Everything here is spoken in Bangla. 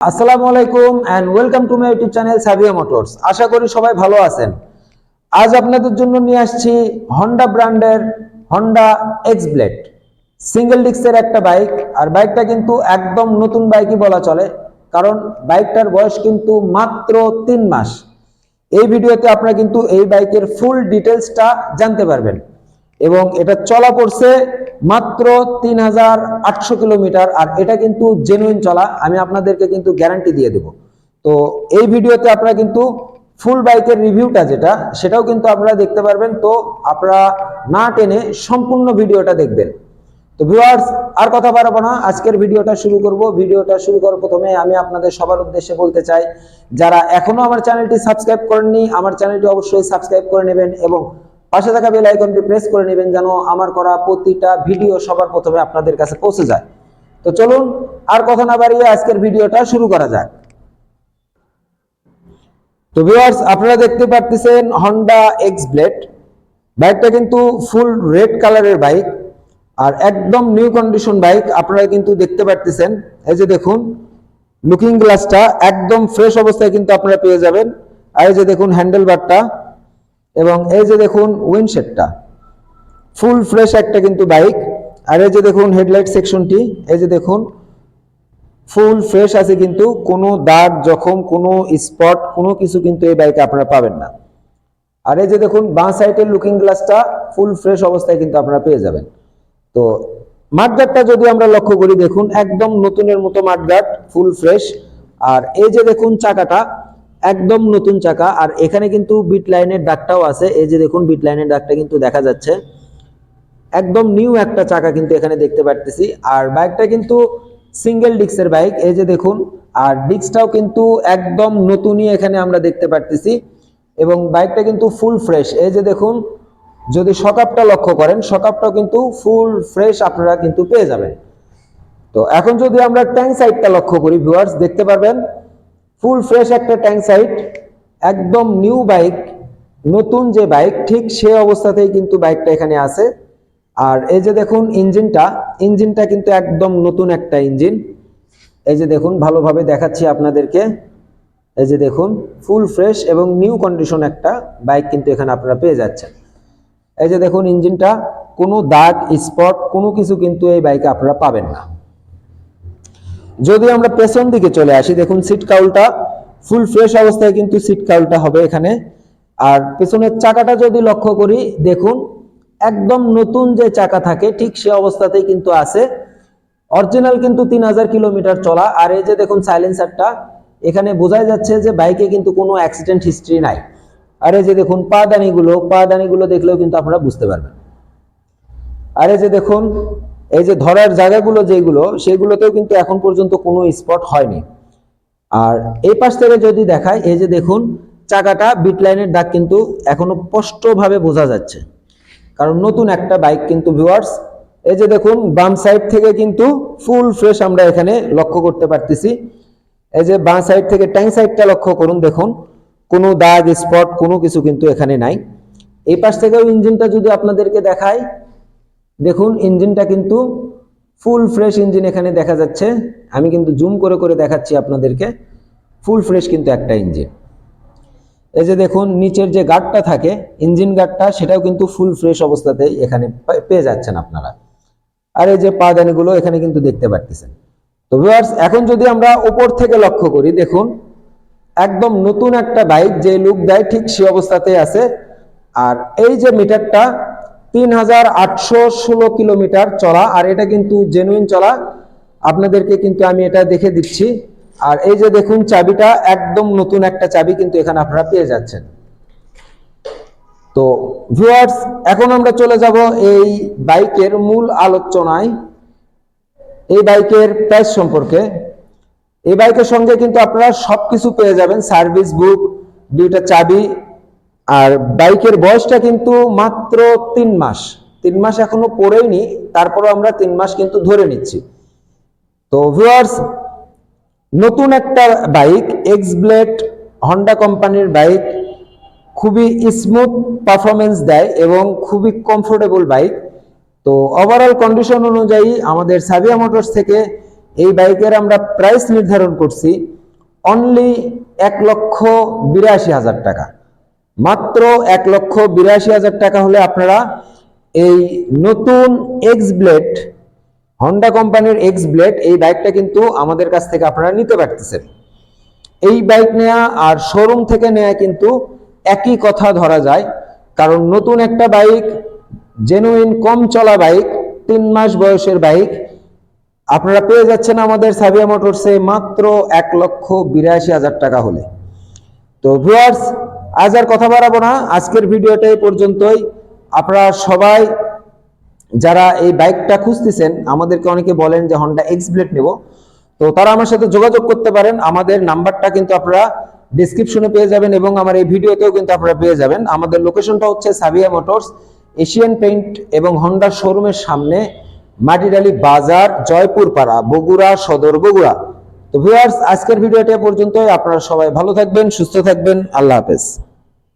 আসসালামু আলাইকুম and welcome to my YouTube channel Sabiya motors আশা করি সবাই ভালো আছেন। আজ আপনাদের জন্য নিয়ে আসছি হন্ডা ব্র্যান্ডের হন্ডা এক্স ব্লেড সিঙ্গেল ডিস্কের একটা বাইক আর বাইকটা কিন্তু একদম নতুন বাইকই বলা চলে, কারণ বাইকটার বয়স কিন্তু মাত্র তিন মাস। এই ভিডিওতে আপনারা কিন্তু এই বাইকের ফুল ডিটেলসটা জানতে পারবেন। এবং এটা চলা পড়ছে মাত্র তিন হাজার আটশো কিলোমিটার, আর এটা কিন্তু জেনুইন চলা, আমি আপনাদেরকে কিন্তু গ্যারান্টি দিয়ে দেব। তো এই ভিডিওতে আপনারা কিন্তু ফুল বাইকের রিভিউটা যেটা, সেটাও কিন্তু আপনারা দেখতে পারবেন। তো আপনারা না টেনে সম্পূর্ণ ভিডিওটা দেখবেন। তো ভিউয়ার্স আর কথা বাড়াবো না, আজকের ভিডিওটা শুরু করব। ভিডিওটা শুরু করার প্রথমে আমি আপনাদের সবার উদ্দেশ্যে বলতে চাই, যারা এখনও আমার চ্যানেলটি সাবস্ক্রাইব করেননি, আমার চ্যানেলটি অবশ্যই সাবস্ক্রাইব করে নেবেন এবং পাশে থাকা বেল আইকনটি প্রেস করে নেবেন যেন আমার করা প্রতিটা ভিডিও সবার প্রথমে আপনাদের কাছে পৌঁছে যায়। তো চলুন, আর কথা না বাড়িয়ে আজকের ভিডিওটা শুরু করা যাক। তো ভিউয়ার্স আপনারা দেখতে পাচ্ছেন হন্ডা এক্স ব্লেড বাইকটা কিন্তু ফুল রেড কালারের বাইক আর একদম নিউ কন্ডিশন বাইক আপনারা কিন্তু দেখতে পাচ্ছেন এই যে দেখুন লুকিং গ্লাসটা একদম ফ্রেশ অবস্থায় কিন্তু আপনারা পেয়ে যাবেন। আর এই যে দেখুন হ্যান্ডেল বারটা এবং এই যে দেখুন উইন্ডশেডটা ফুল ফ্রেশ একটা কিন্তু বাইক আর এই যে দেখুন হেডলাইট সেকশনটি এই যে দেখুন ফুল ফ্রেশ আছে কিন্তু কোনো দাগ, জখম, কোনো স্পট কোনো কিছু কিন্তু এই বাইকে আপনারা পাবেন না। আর এই যে দেখুন বাঁ সাইডের লুকিং গ্লাসটা ফুল ফ্রেশ অবস্থায় কিন্তু আপনারা পেয়ে যাবেন। তো মাঠগাটটা যদি আমরা লক্ষ্য করি, দেখুন একদম নতুনের মতো মাঠগাট ফুল ফ্রেশ আর এই যে দেখুন চাকাটা একদম নতুন চাকা। আর এখানে কিন্তু বিট লাইনের দাগটাও আছে। এই যে দেখুন বিট লাইনের দাগটা কিন্তু দেখা যাচ্ছে। একদম নিউ একটা চাকা কিন্তু এখানে দেখতে পারতেছি। আর বাইকটা কিন্তু সিঙ্গেল ডিক্সের বাইক এই যে দেখুন। আর ডিক্সটাও কিন্তু একদম নতুনই এখানে আমরা দেখতে পারতেছি। এবং বাইকটা কিন্তু ফুল ফ্রেশ এই যে দেখুন, যদি সকাপটা লক্ষ্য করেন সকাপটাও কিন্তু ফুল ফ্রেশ আপনারা কিন্তু পেয়ে যাবেন। তো এখন যদি আমরা ট্যাঙ্ক সাইডটা লক্ষ্য করি ভিউয়ার্স দেখতে পারবেন ফুল ফ্রেশ একটা ট্যাঙ্ক সাইট, একদম নিউ বাইক, নতুন যে বাইক, ঠিক সে অবস্থাতেই কিন্তু বাইকটা এখানে আছে। আর এই যে দেখুন ইঞ্জিনটা ইঞ্জিনটা কিন্তু একদম নতুন একটা ইঞ্জিন। এই যে দেখুন, ভালোভাবে দেখাচ্ছি আপনাদেরকে। এই যে দেখুন, ফুল ফ্রেশ এবং নিউ কন্ডিশন একটা বাইক কিন্তু এখানে আপনারা পেয়ে যাচ্ছেন। এই যে দেখুন ইঞ্জিনটা, কোনো দাগ, স্পট, কোনো কিছু কিন্তু এই বাইকে আপনারা পাবেন না। যদি আমরা পেছন দিকে চলে আসি, দেখুন সিট কাউলটা ফুল ফ্রেশ অবস্থায় কিন্তু সিট কাউলটা হবে এখানে। আর পেছনের চাকাটা যদি লক্ষ্য করি, দেখুন একদম নতুন যে চাকা থাকে, ঠিক সে অবস্থাতেই কিন্তু আছে। অরিজিনাল কিন্তু তিন হাজার কিলোমিটার চলা। আর এই যে দেখুন সাইলেন্সারটা, এখানে বোঝাই যাচ্ছে যে বাইকে কিন্তু কোনো অ্যাক্সিডেন্ট হিস্ট্রি নাই। আর এই যে দেখুন পা দানিগুলো পা দানিগুলো দেখলেও কিন্তু আপনারা বুঝতে পারবেন। আর এই যে দেখুন এই যে ধরার জায়গাগুলো যেগুলো, সেগুলোতেও কিন্তু এখন পর্যন্ত কোনো স্পট হয়নি। আর এই পাশ থেকে যদি দেখায় এই যে দেখুন, চাকাটা বিট লাইনের দাগ কিন্তু এখনও স্পষ্টভাবে বোঝা যাচ্ছে। কারণ নতুন একটা বাইক কিন্তু ভিউয়ার্স এই যে দেখুন, বাম সাইড থেকে কিন্তু ফুল ফ্রেশ আমরা এখানে লক্ষ্য করতে পারতেছি। এই যে বাম সাইড থেকে ট্যাঙ্ক সাইডটা লক্ষ্য করুন, দেখুন, কোনো দাগ স্পট কোনো কিছু কিন্তু এখানে নাই। এই পাশ থেকেও ইঞ্জিনটা যদি আপনাদেরকে দেখায় দেখুন ইঞ্জিনটা কিন্তু ফুল ফ্রেশ ইঞ্জিন এখানে দেখা যাচ্ছে। আমি কিন্তু জুম করে করে দেখাচ্ছি আপনাদেরকে। ফুল ফ্রেশ কিন্তু একটা ইঞ্জিন এই যে দেখুন, নিচের যে গার্ডটা থাকে ইঞ্জিন গার্ডটা সেটাও কিন্তু ফুল ফ্রেশ অবস্থাতে এখানে পেয়ে যাচ্ছেন আপনারা। আর এই যে পাদানিগুলো এখানে কিন্তু দেখতে পাচ্ছেন তো ভিউয়ার্স এখন যদি আমরা উপর থেকে লক্ষ্য করি, দেখুন, একদম নতুন একটা বাইক যে লুক দেয়, ঠিক সে অবস্থাতেই আছে। আর এই যে মিটারটা তিন হাজার আটশো ষোলো কিলোমিটার চলা, আর এটা কিন্তু জেনুইন চলা। আপনাদেরকে কিন্তু আমি এটা দেখে দিচ্ছি। আর এই যে দেখুন চাবিটা, একদম নতুন একটা চাবি কিন্তু এখানে আপনারা পেয়ে যাচ্ছেন। তো ভিউয়ার্স এখন আমরা চলে যাব এই বাইকের মূল আলোচনায়। এই বাইকের প্রাইস সম্পর্কে। এই বাইকের সঙ্গে কিন্তু আপনারা সবকিছু পেয়ে যাবেন। সার্ভিস বুক দুইটা চাবি আর বাইকের বয়সটা কিন্তু মাত্র তিন মাস। তিন মাস এখনও পড়েইনি তারপরে আমরা তিন মাস কিন্তু ধরে নিচ্ছি। তো ভিউয়ার্স নতুন একটা বাইক এক্স ব্লেড হন্ডা কোম্পানির বাইক, খুবই স্মুথ পারফরমেন্স দেয় এবং খুবই কমফোর্টেবল বাইক। তো ওভারঅল কন্ডিশন অনুযায়ী আমাদের সাবিয়া মোটরস থেকে এই বাইকের আমরা প্রাইস নির্ধারণ করছি অনলি এক লক্ষ বিরাশি হাজার টাকা। মাত্র এক লক্ষ বিরাশি হাজার টাকা হলে আপনারা এই নতুন এক্স ব্লেড হন্ডা কোম্পানির এক্স ব্লেড এই বাইকটা কিন্তু আমাদের কাছ থেকে আপনারা নিতে পারতেছেন। এই বাইক নেওয়া আর শোরুম থেকে নেওয়া কিন্তু একই কথা ধরা যায়, কারণ নতুন একটা বাইক জেনুইন কম চলা বাইক তিন মাস বয়সের বাইক আপনারা পেয়ে যাচ্ছেন আমাদের সাবিয়া মোটরসে মাত্র এক লক্ষ বিরাশি হাজার টাকা হলে। তো ভিউয়ার্স আজ আর কথা বাড়াবো না। আজকের ভিডিওটা এই পর্যন্তই। আপনারা সবাই যারা এই বাইকটা খুঁজতেছেন, আমাদেরকে অনেকে বলেন যে হন্ডা এক্স ব্লেড নেব। তো তারা আমার সাথে যোগাযোগ করতে পারেন। আমাদের নাম্বারটা কিন্তু আপনারা ডিসক্রিপশনে পেয়ে যাবেন এবং আমার এই ভিডিওতেও কিন্তু আপনারা পেয়ে যাবেন। আমাদের লোকেশনটা হচ্ছে সাবিয়া মোটরস এশিয়ান পেইন্ট এবং হন্ডা শোরুমের সামনে মাটিডালি বাজার জয়পুর পাড়া বগুড়া সদর বগুড়া। তো ভিউয়ার্স আজকের ভিডিওটা পর্যন্তই। আপনারা সবাই ভালো থাকবেন সুস্থ থাকবেন। আল্লাহ হাফেজ।